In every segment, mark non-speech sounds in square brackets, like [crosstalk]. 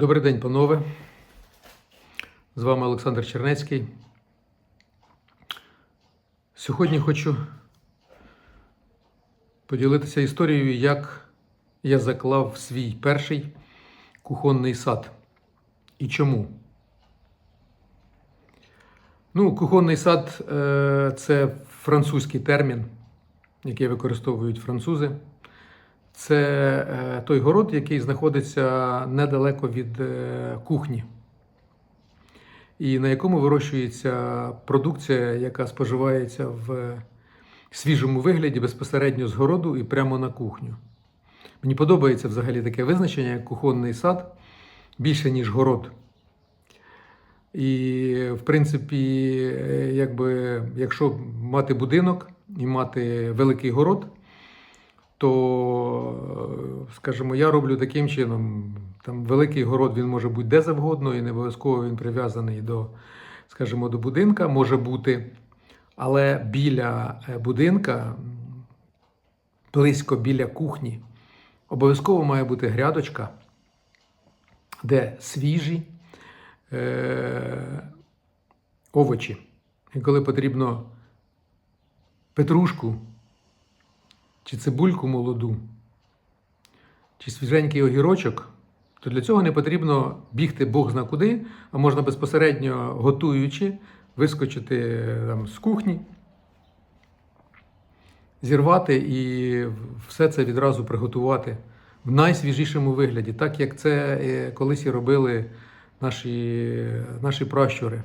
Добрий день, панове. З вами Олександр Чернецький. Сьогодні хочу поділитися історією, як я заклав свій перший кухонний сад. І чому? Ну, кухонний сад е, це французький термін, який використовують французи. Це е, той город, який знаходиться недалеко від е, кухні, і на якому вирощується продукція, яка споживається в свіжому вигляді безпосередньо з городу і прямо на кухню. Мені подобається взагалі таке визначення, як кухонний сад більше, ніж город. І, в принципі, е, якби, якщо мати будинок і мати великий город, то, скажімо, я роблю таким чином. Там великий город він може бути де завгодно, і не обов'язково він прив'язаний до, скажімо, до будинка, може бути. Але біля е, будинка, близько біля кухні, обов'язково має бути грядочка, де свіжі е- овочі. І коли потрібно петрушку чи цибульку молоду, чи свіженький огірочок, то для цього не потрібно бігти Бог зна куди, а можна безпосередньо готуючи, вискочити там, з кухні, зірвати і все це відразу приготувати в найсвіжішому вигляді, так як це е, колись і робили наші, наші пращури.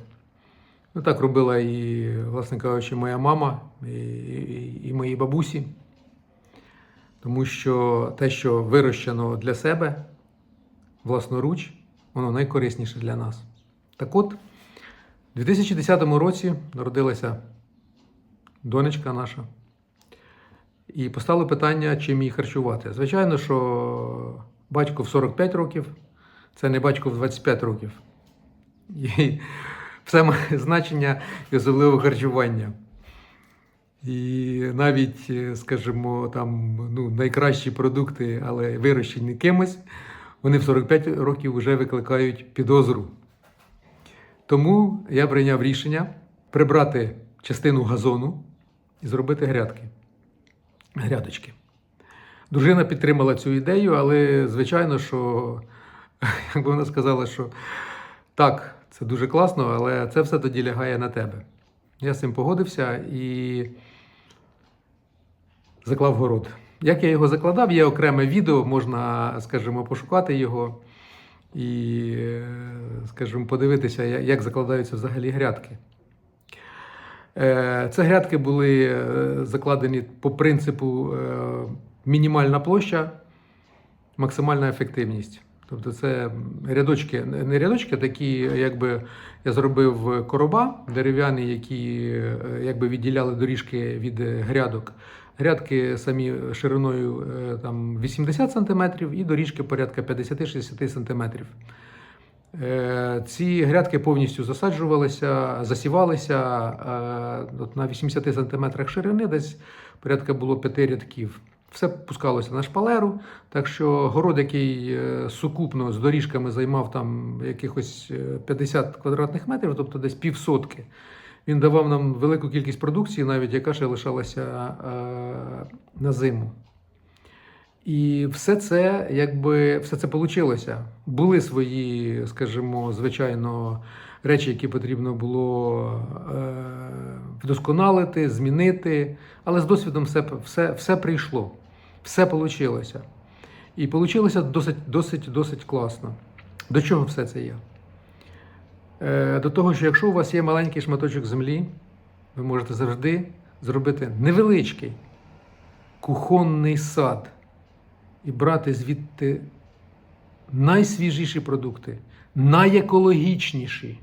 Ну, так робила і, власне кажучи, моя мама, і, і, і мої бабусі. Тому що те, що вирощено для себе власноруч, воно найкорисніше для нас. Так от, у 2010 році народилася донечка наша. І постало питання, чим її харчувати. Звичайно, що батько в 45 років це не батько в 25 років. І [laughs] все має значення і особливо харчування. І навіть, е, скажімо, там ну, найкращі продукти, але вирощені кимось, вони в 45 років вже викликають підозру. Тому я прийняв рішення прибрати частину газону і зробити грядки. Грядочки. Дружина підтримала цю ідею, але звичайно, що, [laughs] як би вона сказала, що так, це дуже класно, але це все тоді лягає на тебе. Я з цим погодився і заклав город. Як я його закладав, є окреме відео, можна, скажімо, пошукати його і, скажімо, подивитися, як закладаються взагалі грядки. Е, Це грядки були е, закладені по принципу е, мінімальна площа, максимальна ефективність. Тобто це рядочки, не рядочки, такі, якби я зробив короба дерев'яні, які е, якби відділяли доріжки від грядок. Грядки самі шириною е, там 80 см і доріжки порядка 50-60 см. Е, Ці грядки повністю засаджувалися, засівалися на 80 см ширини, десь порядка було 5 рядків. Все пускалося на шпалеру, так що город, який е, сукупно з доріжками займав там якихось е, 50 квадратних метрів, тобто десь півсотки, він давав нам велику кількість продукції, навіть яка ще лишалася е, на зиму. І все це, якби все це вийшло. Були свої, скажімо, звичайно, речі, які потрібно було е, вдосконалити, змінити. Але з досвідом все, все, все прийшло, все вийшло. І вийшло досить, досить, досить класно. До чого все це є? Е, До того, що якщо у вас є маленький шматочок землі, ви можете завжди зробити невеличкий кухонний сад і брати звідти найсвіжіші продукти, найекологічніші.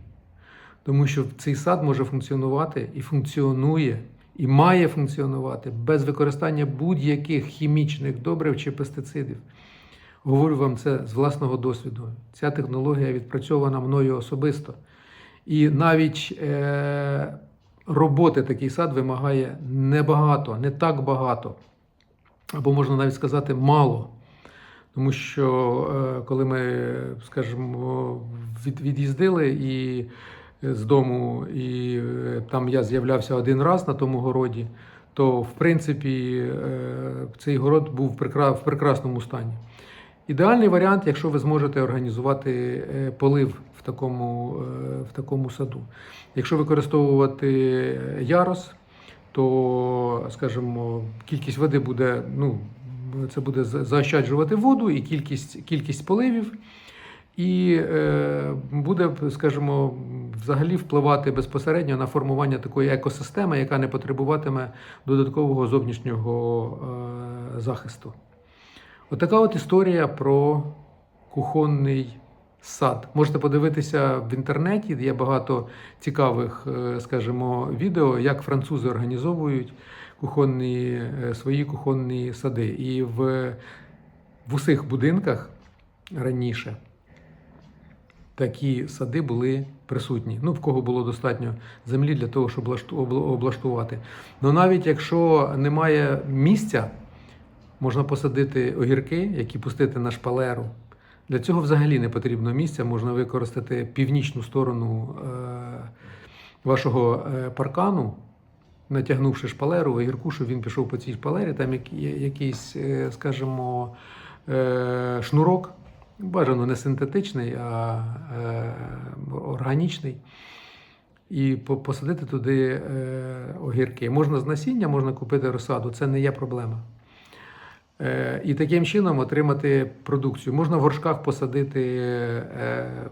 Тому що цей сад може функціонувати і функціонує, і має функціонувати без використання будь-яких хімічних добрив чи пестицидів. Говорю вам це з власного досвіду. Ця технологія відпрацьована мною особисто. І навіть е, роботи такий сад вимагає небагато, не так багато, або можна навіть сказати, мало. Тому що е, коли ми, скажімо, від, від'їздили і з дому, і е, там я з'являвся один раз на тому городі, то в принципі е, цей город був в прекрасному стані. Ідеальний варіант, якщо ви зможете організувати полив в такому, в такому саду. Якщо використовувати ярос, то, скажімо, кількість води буде, ну, це буде заощаджувати воду і кількість, кількість поливів, і е, буде, скажімо, взагалі впливати безпосередньо на формування такої екосистеми, яка не потребуватиме додаткового зовнішнього е, захисту. Отака от історія про кухонний сад. Можете подивитися в інтернеті, є багато цікавих, е, скажімо, відео, як французи організовують кухонні, е, свої кухонні сади. І в, в усіх будинках раніше такі сади були присутні. Ну, в кого було достатньо землі для того, щоб облаштувати. Ну навіть якщо немає місця, можна посадити огірки, які пустити на шпалеру. Для цього взагалі не потрібно місця, можна використати північну сторону е, вашого е, паркану, натягнувши шпалеру, огірку, щоб він пішов по цій шпалері, там якийсь, е, скажімо, шнурок, бажано не синтетичний, а органічний. І посадити туди огірки. Можна з насіння, можна купити розсаду, це не є проблема. Е, І таким чином отримати продукцію. Можна в горшках посадити, е,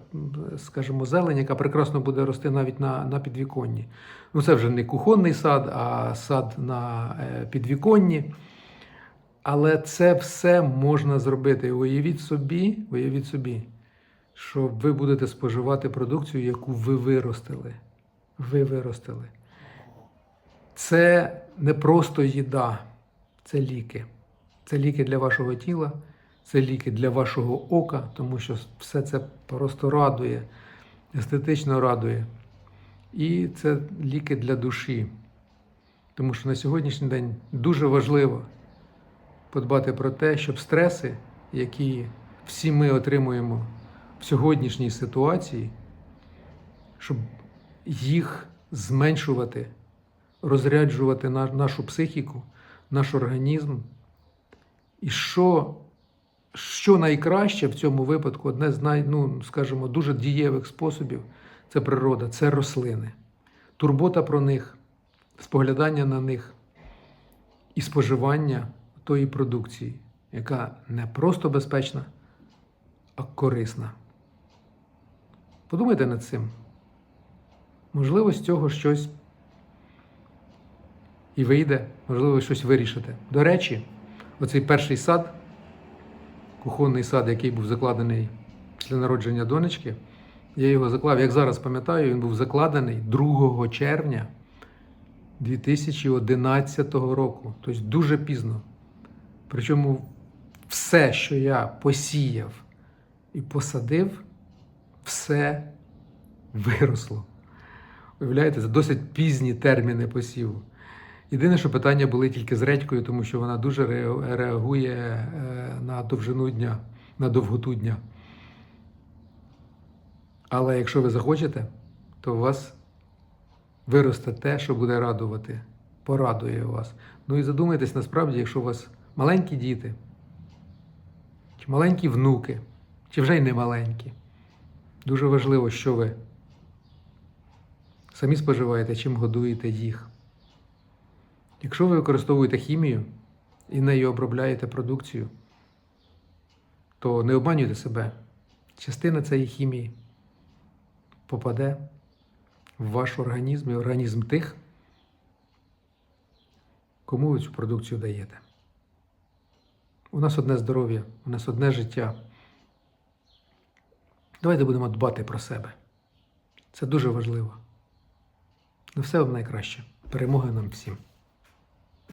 скажімо, зелень, яка прекрасно буде рости навіть на, на підвіконні. Ну, це вже не кухонний сад, а сад на е, підвіконні. Але це все можна зробити. Уявіть собі, уявіть собі, що ви будете споживати продукцію, яку ви виростили. Ви виростили. Це не просто їда, це ліки. Це ліки для вашого тіла, це ліки для вашого ока, тому що все це просто радує, естетично радує. І це ліки для душі. Тому що на сьогоднішній день дуже важливо подбати про те, щоб стреси, які всі ми отримуємо в сьогоднішній ситуації, щоб їх зменшувати, розряджувати нашу психіку, наш організм. І що, що найкраще в цьому випадку, одне з най, ну, скажімо, дуже дієвих способів це природа, це рослини. Турбота про них, споглядання на них і споживання тої продукції, яка не просто безпечна, а корисна. Подумайте над цим. Можливо, з цього щось і вийде, можливо, щось вирішите. До речі, оцей перший сад, кухонний сад, який був закладений після народження донечки, я його заклав, як зараз пам'ятаю, він був закладений 2 червня 2011 року, тобто дуже пізно. Причому все, що я посіяв і посадив, все виросло. Уявляєте, це досить пізні терміни посіву. Єдине, що питання були тільки з редькою, тому що вона дуже реагує е, на довжину дня, на довготу дня. Але якщо ви захочете, то у вас виросте те, що буде радувати, порадує вас. Ну і задумайтесь насправді, якщо у вас маленькі діти, чи маленькі внуки, чи вже й не маленькі. Дуже важливо, що ви самі споживаєте, чим годуєте їх. Якщо ви використовуєте хімію і нею обробляєте продукцію, то не обманюйте себе. Частина цієї хімії попаде в ваш організм і організм тих, кому ви цю продукцію даєте. У нас одне здоров'я, у нас одне життя. Давайте будемо дбати про себе. Це дуже важливо. На все вам найкраще. Перемоги нам всім.